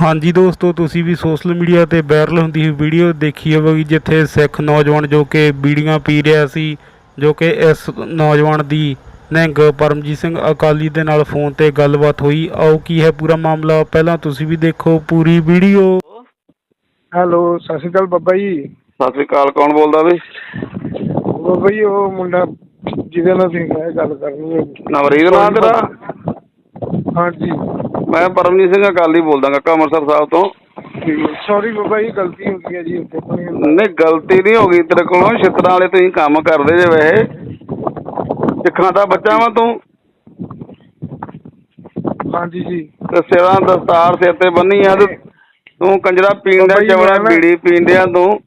ਹਾਂਜੀ ਦੋਸਤੋ ਤੁਸੀਂ ਵੀ ਸੋਸ਼ਲ ਮੀਡੀਆ ਤੇ ਵਾਇਰਲ ਹੁੰਦੀ ਹੋਈ ਵੀਡੀਓ ਦੇਖੀ ਹੋਵੇਗੀ ਜਿੱਥੇ ਸਿੱਖ ਨੌਜਵਾਨ ਜੋ ਕਿ ਬੀੜੀਆਂ ਪੀ ਰਿਹਾ ਸੀ ਜੋ ਕਿ ਇਸ ਨੌਜਵਾਨ ਦੀ ਨਿਹੰਗ ਪਰਮਜੀਤ ਸਿੰਘ ਅਕਾਲੀ ਦੇ ਨਾਲ ਫੋਨ ਤੇ ਗੱਲਬਾਤ ਹੋਈ। ਆਓ ਕੀ ਹੈ ਪੂਰਾ ਮਾਮਲਾ? ਪਹਿਲਾਂ ਤੁਸੀਂ ਵੀ ਦੇਖੋ ਪੂਰੀ ਵੀਡੀਓ ਹੈਲੋ ਸਤਿ ਸ਼੍ਰੀ ਅਕਾਲ ਬੱਬਾ ਜੀ। ਸਤਿ ਸ੍ਰੀ ਅਕਾਲ ਕੌਣ ਬੋਲਦਾ ਬਈ ਬੱਬਾ ਜੀ ਉਹ ਮੁੰਡਾ ਜਿਹਦੇ ਨਾਲ ਤੁਸੀਂ ਗੱਲ ਕਰਨੀ ਹੈ। ਨਵਰੀਤ ਨਾਂ ਤੇਰਾ? ਹਾਂਜੀ। ਮੈਂ ਪਰਮਜੀਤ ਸਿੰਘ ਅਕਾਲੀ ਬੋਲਦਾ ਕਾਕਾ ਅੰਮ੍ਰਿਤਸਰ ਸਾਹਿਬ ਤੋਂ। ਸੌਰੀ ਬੱਬਾ ਜੀ ਗਲਤੀ ਹੋ ਗਈ ਹੈ ਜੀ ਉੱਥੇ ਹੁੰਦਾ। ਨਹੀਂ ਗਲਤੀ ਨਹੀਂ ਹੋ ਗਈ ਤੇਰੇ ਕੋਲੋਂ ਛਿੱਤਰਾਂ ਵਾਲੇ ਤੁਸੀਂ ਕੰਮ ਕਰਦੇ ਜੇ ਵੈਸੇ। ਸਿੱਖਾਂ ਦਾ ਬੱਚਾ ਵਾਂ ਤੂੰ? ਹਾਂਜੀ ਜੀ। ਤੇ ਸਿਰਾਂ ਦਸਤਾਰ ਸਿਰ ਤੇ ਬੰਨੀ ਆ ਤੇ ਤੂੰ ਕੰਜਰਾ ਪੀਣ ਦਾ ਬਾਬਾ ਜੀ, ਚਵੜਾ ਮੈਂ ਨਾ- ਬੀੜੀ ਪੀਂਦਿਆਂ ਤੂੰ।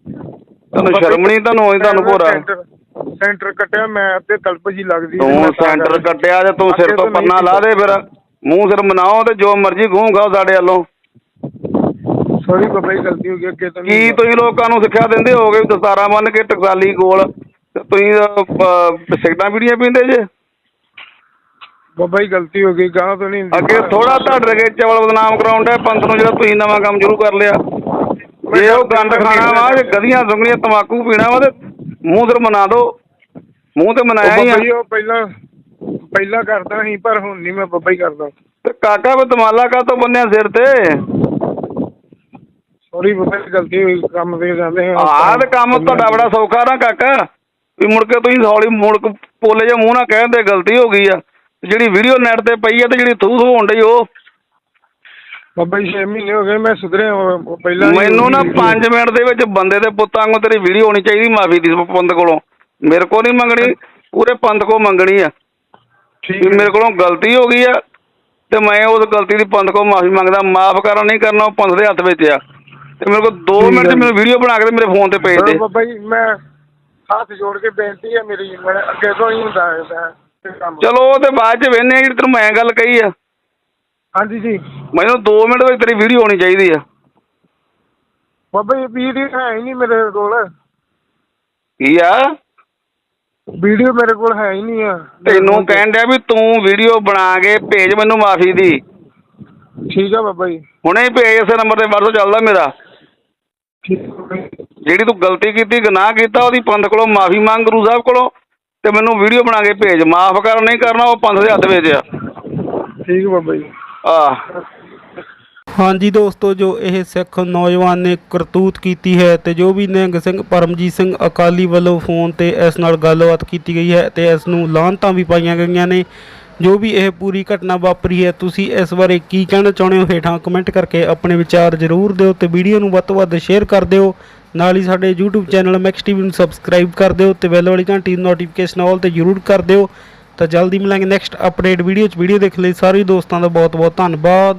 ਤੁਹਾਨੂੰ ਸ਼ਰਮ ਨਹੀਂ ਤੁਹਾਨੂੰ ਆਉਂਦੀ ਤੁਹਾਨੂੰ ਭੋਰਾ। ਸੈਂਟਰ- ਕੱਟਿਆ ਮੈਂ ਤੇ ਤਲਪ ਜੀ ਲੱਗਦੀ ਤੂੰ ਸੈਂਟਰ ਕੱਟਿਆ ਜੇ ਤੂੰ ਸਿਰ ਤੋਂ ਪੰਨਾ ਲਾ ਦੇ ਫਿਰ। ਮੂੰਹ ਸਿਰ ਮਨਾਓ ਤੇ ਜੋ ਮਰਜ਼ੀ ਖੂਹ ਖਾਓ ਸਾਡੇ ਵੱਲੋਂ। ਸੌਰੀ ਬੱਬਾ ਜੀ ਗਲਤੀ ਹੋ ਗਈ ਅੱਗੇ ਤੋਂ ਕੀ ਤੁਸੀਂ ਲੋਕਾਂ ਨੂੰ ਸਿੱਖਿਆ ਦਿੰਦੇ ਹੋਗੇ ਵੀ ਦਸਤਾਰਾਂ ਬੰਨ ਕੇ ਟਕਸਾਲੀ ਗੋਲ ਤੇ ਤੁਸੀਂ ਅਹ, ਸਿਗਰਟਾਂ ਬੀੜੀਆਂ ਪੀਂਦੇ ਜੇ? ਬੱਬਾ ਜੀ ਗਲਤੀ ਹੋ ਗਈ ਗਾਂ ਤੋਂ ਨਹੀਂ। ਅੱਗੇ ਥੋੜਾ ਤੁਹਾਡੇ ਅੱਗੇ ਚਵਲ ਬਦਨਾਮ ਕਰਾਉਣ ਦਾ ਪੰਥ ਨੂੰ ਜਿਹੜਾ ਤੁਸੀਂ ਨਵਾਂ ਕੰਮ ਸ਼ੁਰੂ ਕਰ ਲਿਆ। ਜੇ ਉਹ ਗੰਦ ਖਾਣਾ ਵਾ ਜੇ ਗਲੀਆਂ ਸੁੰਗਣੀਆਂ ਤਮਾਕੂ ਪੀਣਾ ਵਾ ਤੇ ਮੂੰਹ ਸਿਰ ਮਨਾ ਦੋ। ਮੂੰਹ ਤੇ ਮਨਾਇਆ ਹੀ ਬੱਬਾ ਆ ਜੀ ਉਹ ਪਹਿਲਾਂ ਪਹਿਲਾਂ ਕਰਦਾ ਸੀ ਪਰ ਹੁਣ ਨਹੀਂ ਮੈਂ ਬੱਬਾ ਹੀ ਕਰਦਾ। ਤੇ ਕਾਕਾ ਤਮਾਲਾ ਕਾ ਤੋਂ ਬੰਨਿਆ ਸਿਰ ਤੇ? ਸੌਰੀ ਬੱਬਾ ਜੀ ਗਲਤੀ ਹੋਈ ਕੰਮ ਤੇ ਜਾਂਦੇ ਹਾਂ ਆਹ ਤੇ ਕੰਮ ਤੁਹਾਡਾ ਬੜਾ ਸੌਖਾ ਨਾ ਕਾਕਾ। ਵੀ ਮੁੜ ਕੇ ਤੁਸੀਂ ਹੌਲੀ ਮੁੜ ਕੇ ਪੋਲੇ ਜੇ ਮੂੰਹ ਨਾਲ ਕਹਿੰਦੇ ਗਲਤੀ ਹੋ ਗਈ ਆ। ਤੇ ਜਿਹੜੀ ਵੀਡੀਓ ਨੈਟ ਤੇ ਪਈ ਆ ਤੇ ਜਿਹੜੀ ਥੂ ਹੋਣ ਡਈ ਉਹ। ਬੱਬਾ ਜੀ 6 ਮਹੀਨੇ ਹੋ ਗਏ ਮੈਂ ਸੁਧਰਿਆ ਉਹ- ਪਹਿਲਾਂ ਹੀ ਮੈਨੂੰ ਨਾ ਹੋਈ ਸੀ। 5 ਮਿੰਟ ਦੇ ਵਿੱਚ ਬੰਦੇ ਦੇ ਪੁੱਤਾਂ ਵਾਂਗੂ ਤੇਰੀ ਵੀਡੀਓ ਹੋਣੀ ਚਾਹੀਦੀ ਮਾਫੀ ਦੀ ਪੰਥ ਕੋਲੋਂ। ਮੇਰੇ ਕੋਲ ਨਹੀਂ ਮੰਗਣੀ ਪੂਰੇ ਪੰਥ ਕੋਲ ਮੰਗਣੀ ਆ। ਠੀਕ। ਮੇਰੇ ਕੋਲੋਂ ਗਲਤੀ ਹੋ ਗਈ ਆ ਤੇ ਮੈਂ ਉਸ ਗਲਤੀ ਦੀ ਪੰਥ ਕੋਲ ਮਾਫੀ ਮੰਗਦਾ ਮਾਫ ਕਰਨਾ ਨਹੀਂ ਕਰਨਾ ਉਹ ਪੰਥ ਦੇ ਹੱਥ ਵਿੱਚ ਆ। ਤੇ ਮੇਰੇ ਕੋਲ 2 ਠੀਕ ਮਿੰਟ ਚ ਮੈਨੂੰ ਵੀਡੀਓ ਬਣਾ ਕੇ ਤੇ ਮੇਰੇ ਫੋਨ ਤੇ ਭੇਜ ਦੇ। ਚਲੋ ਬੱਬਾ ਜੀ ਮੈਂ ਹੱਥ ਜੋੜ ਕੇ ਬੇਨਤੀ ਹੈ ਮੇਰੀ ਮੈਂ ਅੱਗੇ ਤੋਂ ਹੀ ਹੁੰਦਾ ਹੈ ਮੈਂ ਇਹ ਕੰਮ। ਚਲੋ ਉਹ ਤੇ ਬਾਅਦ ਚ ਵੇਖਨੇ ਆ ਜਿਹੜੀ ਤੈਨੂੰ ਮੈਂ ਗੱਲ ਕਹੀ ਆ। ਹਾਂਜੀ ਜੀ। ਮੈਨੂੰ 2 ਮਿੰਟ ਵਿੱਚ ਤੇਰੀ ਵੀਡੀਓ ਹੋਣੀ ਚਾਹੀਦੀ ਆ। ਬੱਬਾ ਜੀ ਵੀਡੀਓ ਹੈ ਹੀ ਨਹੀਂ ਮੇਰੇ ਕੋਲ। ਕੀ ਆ? ਵੀਡੀਓ ਮੇਰੇ ਕੋਲ ਹੈ ਹੀ ਨਹੀਂ ਆ। ਤੈਨੂੰ ਕਹਿਣ ਡਿਆ ਵੀ ਤੂੰ ਵੀਡੀਓ ਬਣਾ ਕੇ ਭੇਜ ਮੈਨੂੰ ਮਾਫੀ ਦੀ। ਠੀਕ ਆ ਬੱਬਾ ਜੀ। ਹੁਣੇ ਹੀ ਭੇਜ ਇਸੇ ਨੰਬਰ ਤੇ WhatsApp ਚੱਲਦਾ ਮੇਰਾ। ਠੀਕ ਹੈ ਬੱਬਾ ਜੀ। ਜਿਹੜੀ ਤੂੰ ਗਲਤੀ ਕੀਤੀ ਗੁਨਾਹ ਕੀਤਾ ਉਹਦੀ ਪੰਥ ਕੋਲੋਂ ਮਾਫੀ ਮੰਗ ਗੁਰੂ ਸਾਹਿਬ ਕੋਲੋਂ ਤੇ ਮੈਨੂੰ ਵੀਡੀਓ ਬਣਾ ਕੇ ਭੇਜ। ਮਾਫ ਕਰ ਨਹੀਂ ਕਰਨਾ ਉਹ ਪੰਥ ਦੇ ਹੱਥ ਵਿੱਚ ਆ। ਠੀਕ ਬੱਬਾ ਜੀ। ਆਹ ਹਾਂਜੀ ਦੋਸਤੋ, ਜੋ ਇਹ ਸਿੱਖ ਨੌਜਵਾਨ ਨੇ ਕਰਤੂਤ ਕੀਤੀ ਹੈ ਤੇ ਜੋ ਵੀ ਨਿਹੰਗ ਸਿੰਘ ਪਰਮਜੀਤ ਸਿੰਘ ਅਕਾਲੀ ਵੱਲੋਂ ਫੋਨ ਤੇ ਇਸ ਨਾਲ ਗੱਲਬਾਤ ਕੀਤੀ ਗਈ ਹੈ ਤੇ ਇਸ ਨੂੰ ਲਾਹਨਤਾਂ ਵੀ ਪਾਈਆਂ ਗਈਆਂ ਨੇ। ਜੋ ਵੀ ਇਹ ਪੂਰੀ ਘਟਨਾ ਵਾਪਰੀ ਹੈ, ਤੁਸੀਂ ਇਸ ਬਾਰੇ ਕੀ ਕਹਿਣਾ ਚਾਹੁੰਦੇ ਹੋ? ਹੇਠਾਂ ਕਮੈਂਟ ਕਰਕੇ ਆਪਣੇ ਵਿਚਾਰ ਜ਼ਰੂਰ ਦਿਓ ਤੇ ਵੀਡੀਓ ਨੂੰ ਵੱਧ ਤੋਂ ਵੱਧ ਸ਼ੇਅਰ ਕਰ ਦਿਓ। ਨਾਲ ਹੀ ਸਾਡੇ YouTube ਚੈਨਲ ਮੈਕਸ ਟੀਵੀ ਨੂੰ ਸਬਸਕ੍ਰਾਈਬ ਕਰ ਦਿਓ ਤੇ ਬੈਲ ਵਾਲੀ ਘੰਟੀ ਦੀ ਨੋਟੀਫਿਕੇਸ਼ਨ ਆਲ ਤੇ ਜ਼ਰੂਰ ਕਰ ਦਿਓ। ਤਾਂ ਜਲਦੀ ਮਿਲਾਂਗੇ ਨੈਕਸਟ ਅਪਡੇਟ ਵੀਡੀਓ 'ਚ। ਵੀਡੀਓ ਦੇਖਣ ਲਈ ਸਾਰੇ ਦੋਸਤਾਂ ਦਾ ਬਹੁਤ ਬਹੁਤ ਧੰਨਵਾਦ।